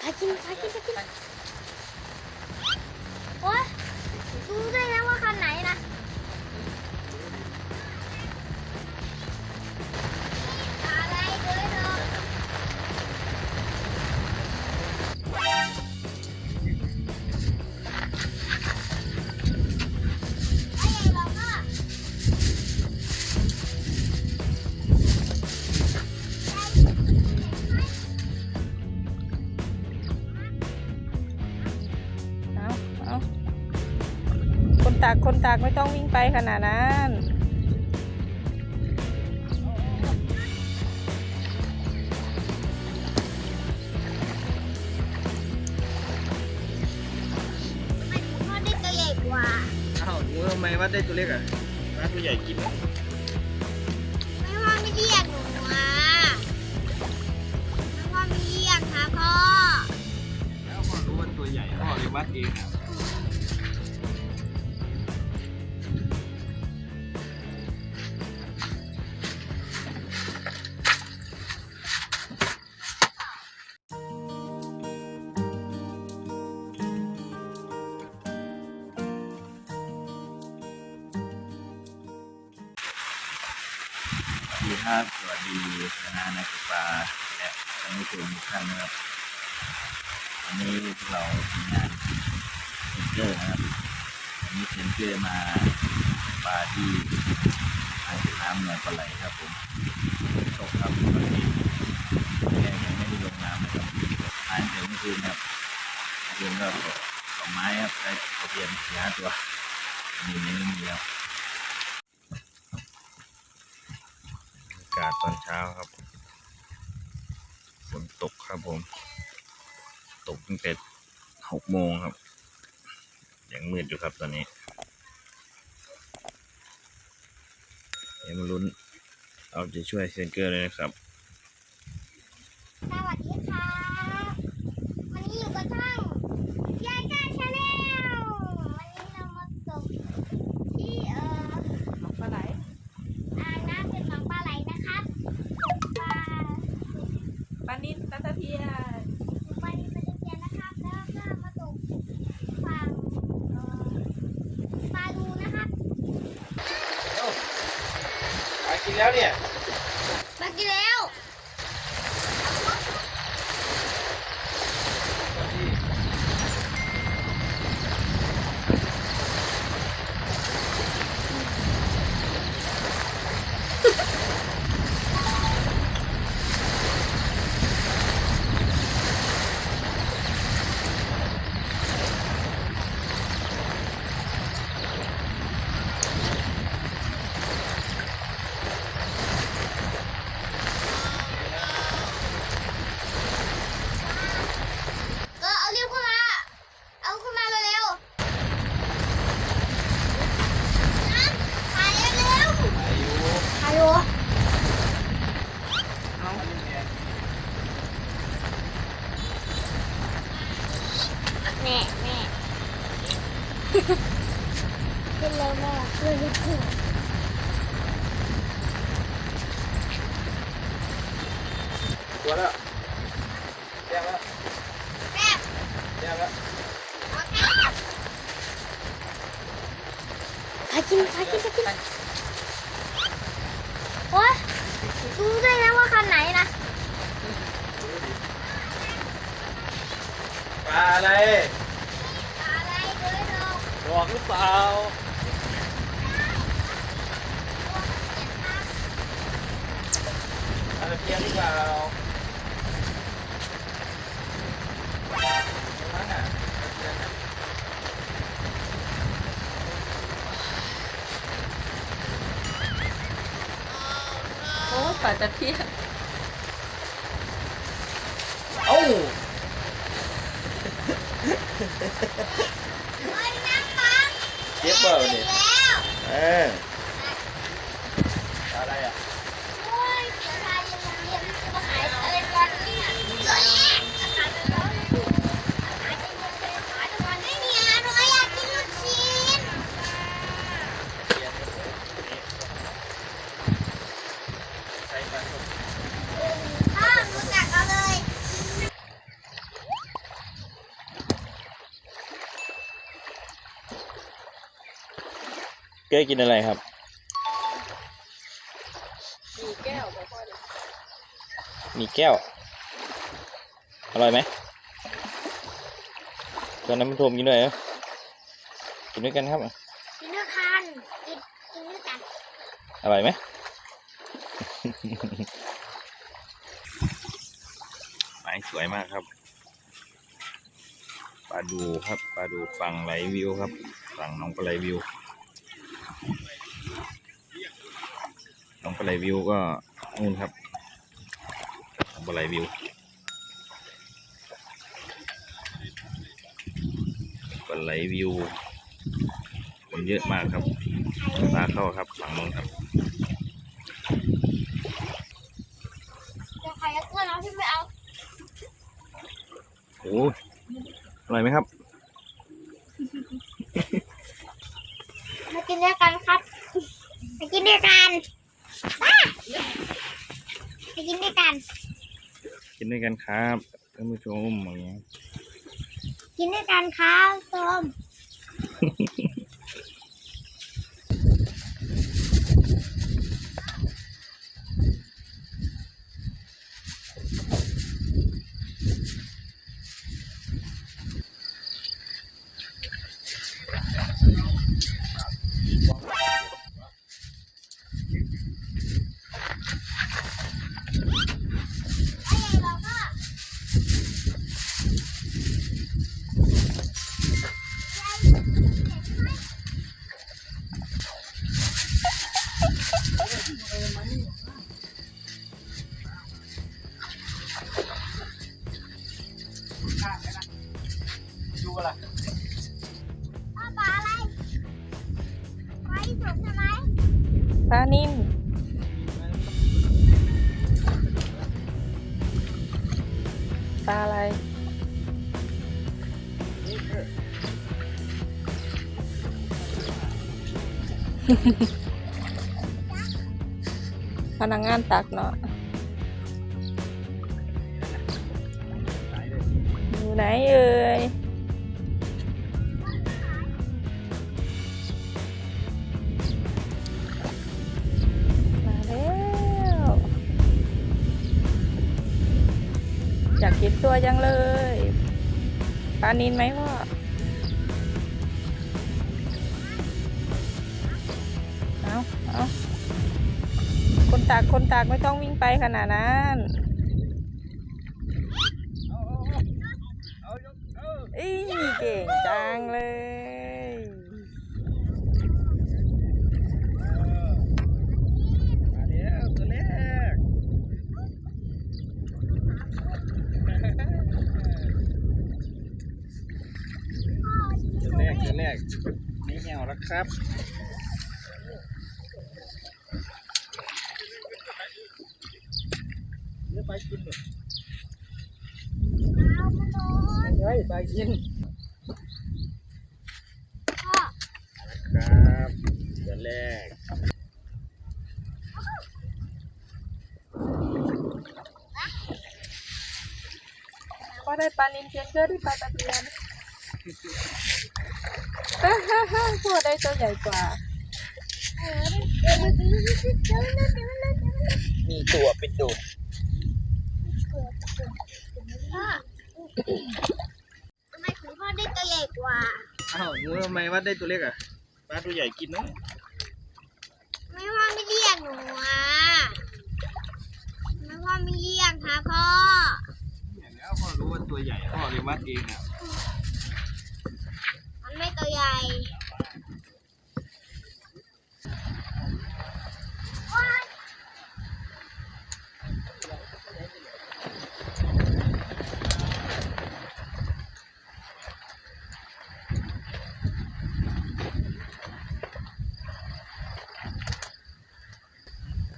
พากินพากินพากินโอ๊ยรู้ได้แล้วว่า ตากคนตากไม่ต้องวิ่งไปขนาดนั้นมันทอดได้ตัวใหญ่กว่าอ้าวหนูทำไมว่าได้ตัวเล็กอะว่าตัวใหญ่กินนะไม่ว่าไม่เรียกหนูอะไม่ว่าไม่เรียกค่ะพ่อ แล้วพอรู้ว่าตัวใหญ่พ่อเลยวัดเองอะ กันนะครับวันนี้พวกเราทำงานเซนเตอร์นะครับวันนี้เซนเตอร์มาปลาที่อ่างเก็บน้ำหนองปลาไหลครับผมตกครับตอนนี้แม่ยังไม่ได้ลงน้ำนะครับหายเดี๋ยวเมื่อคืนครับเมื่อคืนก็ตกสองไม้ครับได้ตะเพียนสี่ห้าตัวมีนี้มีแล้วอากาศตอนเช้าครับ ตกครับผม ตกตั้งแต่หกโมงครับ ยังมืดอยู่ครับตอนนี้ เดี๋ยวมาลุ้น เอาใจช่วยเซนเกอร์เลยนะครับ สวัสดีค่ะ วันนี้อยู่กับช่องยายก้าชาแนลวันนี้เรามาตกที่เอ่อ ปลาไหล อ่างน้ำเป็นหนองปลาไหลนะครับตกปลา ปลานิลปลาตะเพี ยนปลาดิเพียนนะครับแล้วก็มาตกฝั่งเอ่อปลาดูนะครับ ไปกินแล้วเนี่ย มากินแล้ว เออเอาเร็วเข้ามา เอาขึ้นมาเร็วๆนะถ่ายเร็ว อายุ ๆถ่ายอยู่ เอา แม่แม่ขึ้นแล้วแม่ขึ้นแล้วขึ้นตัวแล้วแย่งแล้ว แม่ แย่งแล้ว เอาแม่พากินพากินพากินโอ๊ยรู้ได้แล้วว่าคันไหนนะ ปลา อะไรอะไรด้วยเนาะบอกหรือเปล่าปลาตะเพียนหรือเปล่านั่นน่ะตะเพียนน่ะโอ้ปลาตะเพียน เอ้า เฮ้ยน้ำปังเจ็บเปล่าเนี่ยแล้วเอออะไรอะ โอ้ยเดี๋ยวทายยังโรงเรียนจะมาขายอะไรกันเนี่ยตัวเนี้ยอาหารจะร้อนอยู่อาหารจะโรงเรียนขายทุกวันไม่มีอาหารหนูอยากกินลูกชิ้น ใช้ปลาส้ม พ่อหนูตักเอาเลย เก้กินอะไรครับมีแก้วบอกพ่อเลยมีแก้ว อร่อยไหมตอนนั้นมันโทมกินด้วยเหรอกินด้วยกันครับ กินด้วยกันกินกินด้วยกันอร่อยไหมไม้สวยมากครับ ปลาดูครับ ปลาดูฝั่งไหลวิวครับ ฝั่งหน้องปลาไหลวิว หน้องปลาไหลวิวก็นู่นครับหน้องปลาไหลวิวปลาไหลวิวคนเยอะมากครับปลาเข้าครับฝั่งนู้นครับจะใครก็เราที่ไม่เอาโอ้ยอร่อยไหมครับ มากินด้วยกันครับ มากินด้วยกัน มามากินด้วยกัน กินด้วยกันครับท่านผู้ชมอย่างเงี้ยกินด้วยกันครับส้ม ดูอะพ่อปลาอะไรปลาที่สุกใช่ไหมปลานิ่มปลาอะไรพนักงานตักเนาะอยู่ไหนเอ่ย ตัวยังเลยปลานินไหมพ่อเอาเอาคนตากคนตากไม่ต้องวิ่งไปขนาดนั้นอีเก่งจังเลย มาเดี๋ยวตัวแรกตัว แรกตัวแรกนี่เหี่ยวแล้วครับเดี๋ยวไปกินเลยเอามาโดนเฮ้ยไปกินพ่อครับตัวแรกก็ได้ปลานินเพียนเกอร์ได้ปลาตะเพียนฮ่าฮ่าฮ่า พวกได้ตัวใหญ่กว่าเออเดี๋ยวมันจะเดี๋ยวมันจะเดี๋ยวมันจะเดี๋ยวมันจะเดี๋ยวมันจะมีตัวเป็นโดดพ่อทำไมของพ่อได้ตัวใหญ่กว่า อ้าวรู้ทำไมว่าได้ตัวเล็กอะปลาตัวใหญ่กินเนาะไม่พ่อไม่เรียกหนูอะไม่พ่อไม่เรียกค่ะพ่อเห็นแล้วพ่อรู้ว่าตัวใหญ่พ่อเลยวัดเองอะมัน ไม่ตัวใหญ่ว้าย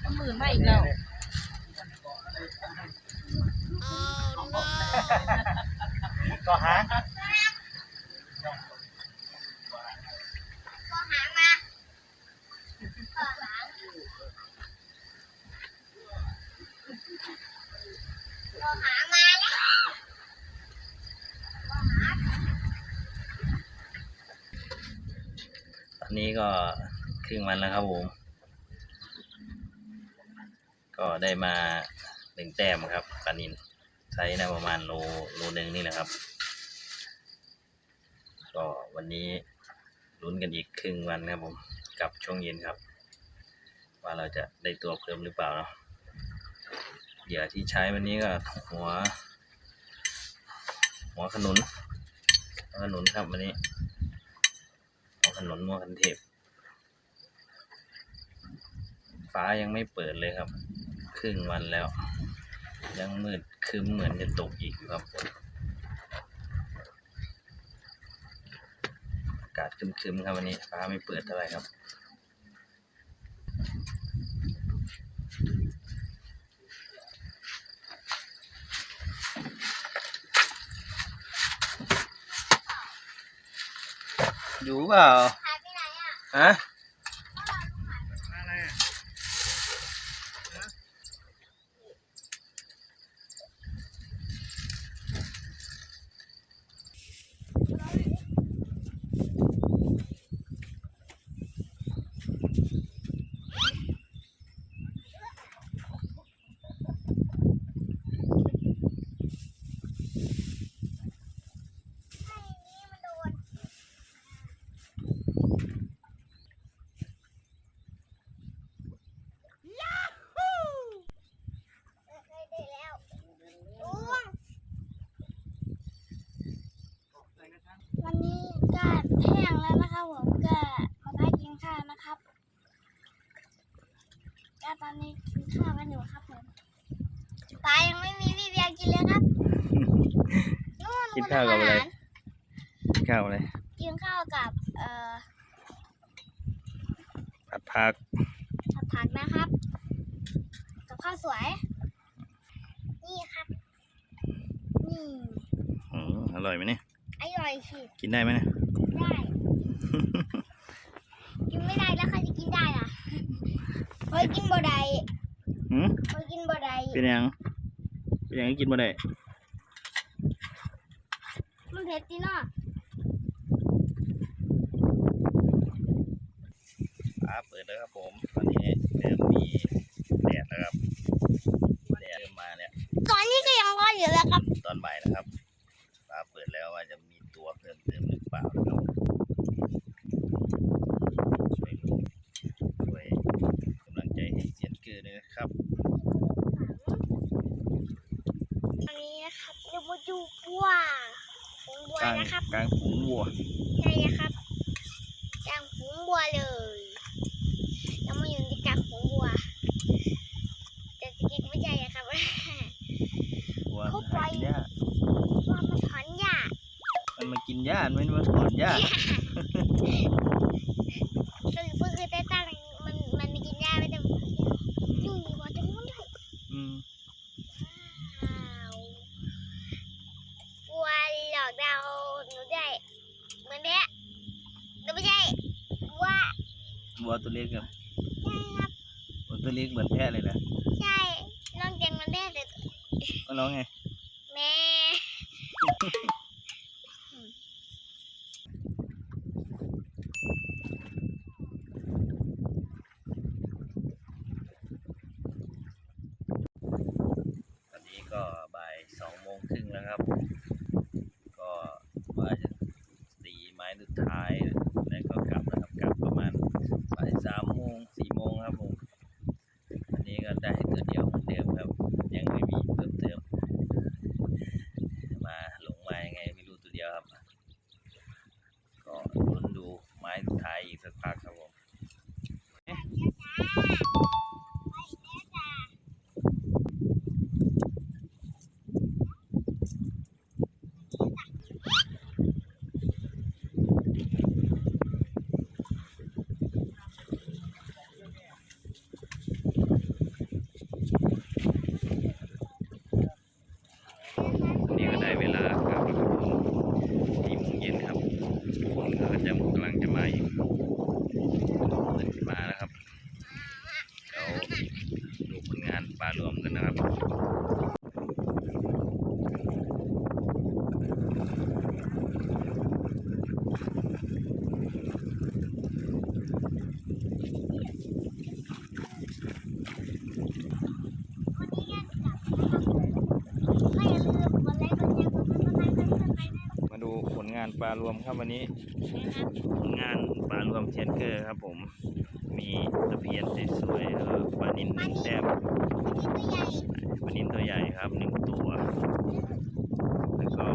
เอามือมาอีกแล้ว ก็หาง ก็หางมาก็หางก็หางมาแล้วก็หาง ตอ นี้ก็ครึ่งวันแล้วครับผม ก็ได้มาหนึ่งแต้มครับปลานินไซส์นะประมาณโลโลหนึ่งนี่แหละครับ ก็วันนี้ลุ้นกันอีกครึ่งวันครับผมกับช่วงเย็นครับ ว่าเราจะได้ตัวเพิ่มหรือเปล่าเนาะเหยื่อที่ใช้วันนี้ก็หัว หัวขนุนหัวขนุนครับวันนี้ ของถนนมัวคันเทพฟ้ายังไม่เปิดเลยครับ ครึ่งวันแล้ว ยังมืดคืมเหมือนจะตกอีกครับผมอากาศครึมๆครับวันนี้ฟ้าไม่เปิดเท่าไหร่ครับ อยู่เปล่า หายไปไหนอะ ฮะ ไอ้นี่มันโดนเออเคยได้แล้วลุงวันนี้ก็ แห้งแล้วนะครับผมก็มาพักกินข้าวนะครับก็ตอนนี้กินข้าวกันอยู่ครับผมปลายังไม่มีพี่เบียร์กินเลยครับนู่นกินข้าวกับอะไรหข้าวอะไร กินข้าวกับเอ่อผัดผักผัดผักนะครับ กับข้าวสวย นี่ครับนี่อืมอร่อยไหมเนี่ย อร่อยสิกินได้ไหมเนี่ย ได้ กินไม่ได้แล้วใครจะกินได้ล่ะเฮ้ยกินบ่ได้หืมเฮ้ยกินบ่ได้เป็นยังเป็นยังกินบ่ได้มันเผ็ดจีเนาะ ฟ้าเปิดแล้วครับผม ตอนนี้เริ่มมีแดดแล้วครับแดดเริ่มมาแล้ว ตอนนี้ก็ยังร้อนอยู่แล้วครับ ตอนบ่ายนะครับ ฟ้าเปิดแล้วว่าจะมีตัวเพิ่มเติมหรือเปล่านะครับ ช่วยลุ้นช่วยกำลังใจให้เซียนเกอร์ด้วยนะครับ อันนี้นะครับเดี๋ยวมาดูบัวฝูงบัว กลางนะครับกลางฝูงวัว ใช่นะครับกลางฝูงบัวเลยเรามาอยู่ในกลางฝูงบัวแต่จริงๆไม่ใช่นะครับวัวเข้ามันไปหากินหญ้าว่ามันถอนหญ้ามันมากินหญ้ามันไม่ได้มาถอนหญ้า สรุปก็คือแต่ตั้งมันมันไม่กินหญ้าไม่แต่นี่ว่าจะมุนด้วย อืม ว้าวบัวหลอกเราหนูได้เหมือนแม่หนูไม่ใช่ว่า วัวตัวเล็กอะใช่ครับวัวตัวเล็กเหมือนแพะเลยนะใช่น้องเจงมันได้แต่ก็น้องไง แม่ ตอนนี้ก็บ่ายสองโมงครึ่งแล้วครับ 还一直打开我。 วมครับวันนี้ งานปลารวมเชนเกอร์ครับผม มีตะเพียนสวยๆเออปลานินหนึ่งแต้มอันนี้ตัวใหญ่ปลานินตัวใหญ่ครับหนึ่งตัว แล้วก็